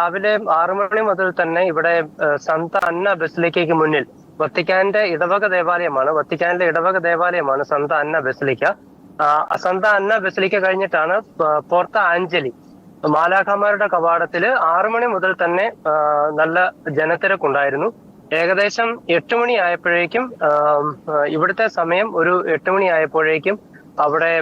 രാവിലെ ആറു മണി മുതൽ തന്നെ ഇവിടെ സന്ത അന്ന ബസിലിക്കയ്ക്ക് മുന്നിൽ വത്തിക്കാന്റെ ഇടവക ദേവാലയമാണ്. വത്തിക്കാനിലെ ഇടവക ദേവാലയമാണ് സന്ത അന്ന ബസിലിക്ക. സന്ത അന്ന ബസിലിക്ക കഴിഞ്ഞിട്ടാണ് പോർത്ത ആഞ്ചലി മാലാഖമാരുടെ കവാടത്തിൽ ആറു മണി മുതൽ തന്നെ നല്ല ജനത്തിരക്കുണ്ടായിരുന്നു. ഏകദേശം എട്ട് മണി ആയപ്പോഴേക്കും ഇവിടുത്തെ സമയം ഒരു എട്ട് മണി ആയപ്പോഴേക്കും അവിടെ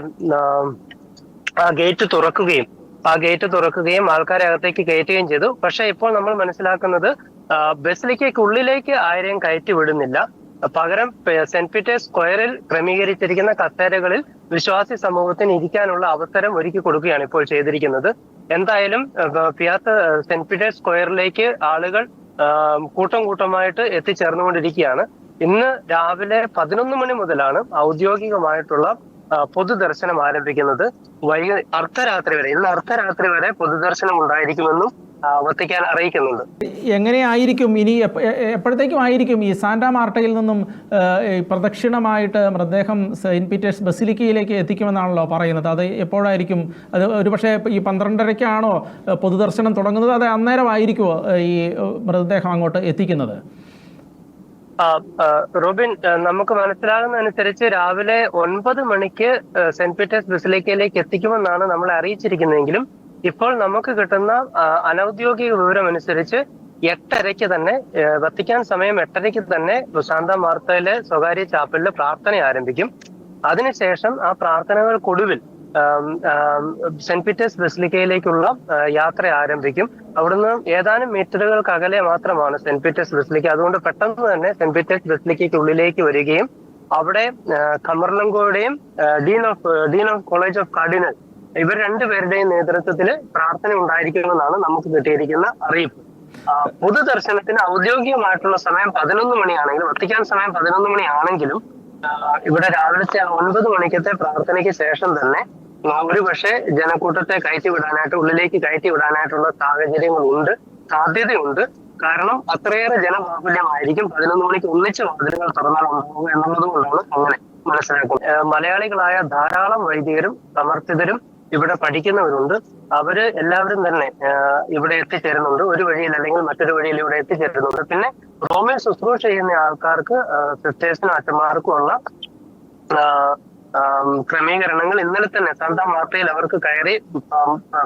ഗേറ്റ് തുറക്കുകയും ആ ഗേറ്റ് തുറക്കുകയും ആൾക്കാരെ അകത്തേക്ക് കയറ്റുകയും ചെയ്തു. പക്ഷെ ഇപ്പോൾ നമ്മൾ മനസ്സിലാക്കുന്നത് ബസിലിക്കയ്ക്ക് ഉള്ളിലേക്ക് ആരെയും കയറ്റി വിടുന്നില്ല. പകരം സെന്റ് പീറ്റേഴ്സ് സ്ക്വയറിൽ ക്രമീകരിച്ചിരിക്കുന്ന കത്തേരകളിൽ വിശ്വാസി സമൂഹത്തിന് ഇരിക്കാനുള്ള അവസരം ഒരുക്കി കൊടുക്കുകയാണ് ഇപ്പോൾ ചെയ്തിരിക്കുന്നത്. എന്തായാലും പിയാത്ത സെന്റ് പീറ്റേഴ്സ് സ്ക്വയറിലേക്ക് ആളുകൾ കൂട്ടം കൂട്ടമായിട്ട് എത്തിച്ചേർന്നുകൊണ്ടിരിക്കുകയാണ്. ഇന്ന് രാവിലെ പതിനൊന്ന് മണി മുതലാണ് ഔദ്യോഗികമായിട്ടുള്ള പൊതുദർശനം ആരംഭിക്കുന്നത് വൈകി അർദ്ധരാത്രി വരെ. ഇന്ന് അർദ്ധരാത്രി വരെ പൊതുദർശനം ഉണ്ടായിരിക്കുമെന്നും വത്തിക്കാൻ അറിയിക്കുന്നുണ്ട്. എങ്ങനെയായിരിക്കും ഇനി എപ്പോഴത്തേക്കും ആയിരിക്കും ഈ സാന്റാ മാർട്ടയിൽ നിന്നും പ്രദക്ഷിണമായിട്ട് മൃതദേഹം സെയിന്റ് പീറ്റേഴ്സ് ബസിലിക്കയിലേക്ക് എത്തിക്കുമെന്നാണല്ലോ പറയുന്നത്. അത് എപ്പോഴായിരിക്കും? അത് ഒരുപക്ഷെ ഈ പന്ത്രണ്ടരയ്ക്കാണോ ആ, പൊതുദർശനം തുടങ്ങുന്നത്? അത് അന്നേരമായിരിക്കുമോ ഈ മൃതദേഹം അങ്ങോട്ട് എത്തിക്കുന്നത്? റോബിൻ നമുക്ക് മനസ്സിലാകുന്നതനുസരിച്ച് രാവിലെ ഒൻപത് മണിക്ക് സെന്റ് പീറ്റേഴ്സ് ബസിലേക്കയിലേക്ക് എത്തിക്കുമെന്നാണ് നമ്മൾ അറിയിച്ചിരിക്കുന്നതെങ്കിലും ഇപ്പോൾ നമുക്ക് കിട്ടുന്ന അനൌദ്യോഗിക വിവരം അനുസരിച്ച് എട്ടരയ്ക്ക് തന്നെ വത്തിക്കാൻ സമയം എട്ടരയ്ക്ക് തന്നെ ശാന്ത മാർത്തയിലെ സ്വകാര്യ ചാപ്പലിൽ പ്രാർത്ഥന ആരംഭിക്കും. അതിനുശേഷം ആ പ്രാർത്ഥനകൾക്കൊടുവിൽ സെന്റ് പീറ്റേഴ്സ് ബസിലിക്കയിലേക്കുള്ള യാത്ര ആരംഭിക്കും. അവിടുന്ന് ഏതാനും മീറ്ററുകൾക്ക് അകലെ മാത്രമാണ് സെന്റ് പീറ്റേഴ്സ് ബസിലിക്ക. അതുകൊണ്ട് പെട്ടെന്ന് തന്നെ സെന്റ് പീറ്റേഴ്സ് ബസിലിക്കയ്ക്ക് ഉള്ളിലേക്ക് വരികയും അവിടെ കമർലങ്കോയുടെയും dean of dean of college of cardinal ഇവർ രണ്ടുപേരുടെയും നേതൃത്വത്തിൽ പ്രാർത്ഥന ഉണ്ടായിരിക്കുമെന്നാണ് നമുക്ക് കിട്ടിയിരിക്കുന്ന അറിയിപ്പ്. പൊതുദർശനത്തിന് ഔദ്യോഗികമായിട്ടുള്ള സമയം പതിനൊന്ന് മണിയാണെങ്കിലും വത്തിക്കാൻ സമയം പതിനൊന്ന് മണിയാണെങ്കിലും ഇവിടെ രാവിലത്തെ ഒൻപത് മണിക്കത്തെ പ്രാർത്ഥനയ്ക്ക് ശേഷം തന്നെ ഒരു പക്ഷേ ജനക്കൂട്ടത്തെ കയറ്റി വിടാനായിട്ട് ഉള്ളിലേക്ക് കയറ്റി വിടാനായിട്ടുള്ള സാഹചര്യങ്ങളുണ്ട് സാധ്യതയുണ്ട്. കാരണം അത്രയേറെ ജനബാഹുല്യമായിരിക്കും പതിനൊന്ന് മണിക്ക് ഒന്നിച്ച് വാതിലുകൾ തുറന്നാൽ ഉണ്ടാവുക എന്നുള്ളത് കൊണ്ടാണ് അങ്ങനെ മനസ്സിലാക്കുന്നത്. മലയാളികളായ ധാരാളം വൈദികരും സമർത്ഥിതരും ഇവിടെ പഠിക്കുന്നവരുണ്ട്. അവർ എല്ലാവരും തന്നെ ഇവിടെ എത്തിച്ചേരുന്നുണ്ട്. ഒരു വഴിയിൽ അല്ലെങ്കിൽ മറ്റൊരു വഴിയിൽ ഇവിടെ എത്തിച്ചേരുന്നുണ്ട്. പിന്നെ റോമിൽ ശുശ്രൂഷ ചെയ്യുന്ന ആൾക്കാർക്ക് സിസ്റ്റേഴ്സിനും അച്ഛന്മാർക്കും ഉള്ള ക്രമീകരണങ്ങൾ ഇന്നലെ തന്നെ സ്വന്തം വാർത്തയിൽ അവർക്ക് കയറി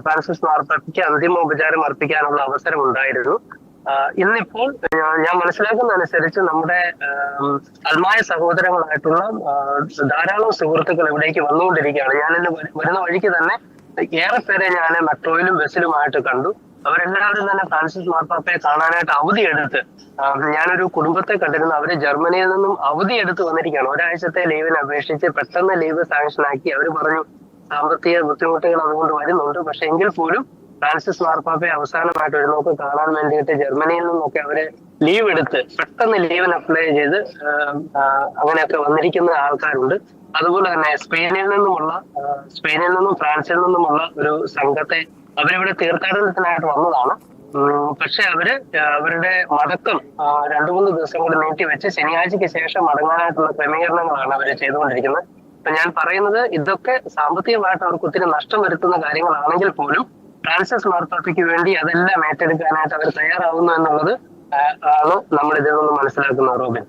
ഫ്രാൻസിസ് മാർപ്പാപ്പയ്ക്ക് അന്തിമോപചാരം അർപ്പിക്കാനുള്ള അവസരം ഉണ്ടായിരുന്നു ഇന്നിപ്പോൾ ഞാൻ- മനസ്സിലാക്കുന്ന അനുസരിച്ച് നമ്മുടെ അൽമായ സഹോദരങ്ങളായിട്ടുള്ള ധാരാളം സുഹൃത്തുക്കൾ ഇവിടേക്ക് വന്നുകൊണ്ടിരിക്കുകയാണ്. ഞാൻ ഇന്ന് വരു- വരുന്ന വഴിക്ക് തന്നെ ഏറെ പേരെ ഞാൻ മെട്രോയിലും ബസ്സിലുമായിട്ട് കണ്ടു. അവരെല്ലാവരും തന്നെ ഫ്രാൻസിസ് മാർപ്പാപ്പയെ കാണാനായിട്ട് അവധി എടുത്ത് ആ, ഞാനൊരു കുടുംബത്തെ കണ്ടിരുന്നു. അവർ ജർമ്മനിയിൽ നിന്നും അവധി എടുത്ത് വന്നിരിക്കുകയാണ്. ഒരാഴ്ചത്തെ ലീവിന് അപേക്ഷിച്ച് പെട്ടെന്ന് ലീവ് സാങ്ഷൻ ആക്കി അവർ പറഞ്ഞു സാമ്പത്തിക ബുദ്ധിമുട്ടുകൾ അതുകൊണ്ട് വരുന്നുണ്ട്. പക്ഷെ എങ്കിൽ പോലും ഫ്രാൻസിസ് മാർപ്പാപ്പയെ അവസാനമായിട്ട് ഒരു നോക്ക് കാണാൻ വേണ്ടിയിട്ട് ജർമ്മനിയിൽ നിന്നൊക്കെ അവർ ലീവ് എടുത്ത് പെട്ടെന്ന് ലീവിന് അപ്ലൈ ചെയ്ത് അങ്ങനെയൊക്കെ വന്നിരിക്കുന്ന ആൾക്കാരുണ്ട്. അതുപോലെ തന്നെ സ്പെയിനിൽ നിന്നുമുള്ള സ്പെയിനിൽ നിന്നും ഫ്രാൻസിൽ നിന്നുമുള്ള ഒരു സംഘത്തെ അവരിവിടെ തീർത്ഥാടനത്തിനായിട്ട് വന്നതാണ്. പക്ഷെ അവർ അവരുടെ മടക്കം രണ്ടു മൂന്ന് ദിവസം കൂടി നീട്ടി വെച്ച് ശനിയാഴ്ചക്ക് ശേഷം മടങ്ങാനായിട്ടുള്ള ക്രമീകരണങ്ങളാണ് അവർ ചെയ്തുകൊണ്ടിരിക്കുന്നത്. അപ്പൊ ഞാൻ പറയുന്നത് ഇതൊക്കെ സാമ്പത്തികമായിട്ട് അവർക്ക് ഒത്തിരി നഷ്ടം വരുത്തുന്ന കാര്യങ്ങളാണെങ്കിൽ പോലും ഫ്രാൻസിസ് മാർത്തോട്ടയ്ക്ക് വേണ്ടി അതെല്ലാം ഏറ്റെടുക്കാനായിട്ട് അവർ തയ്യാറാവുന്നു എന്നുള്ളത് ആണ് നമ്മൾ ഇതിൽ നിന്ന് മനസ്സിലാക്കുന്നത് റോബിൻ.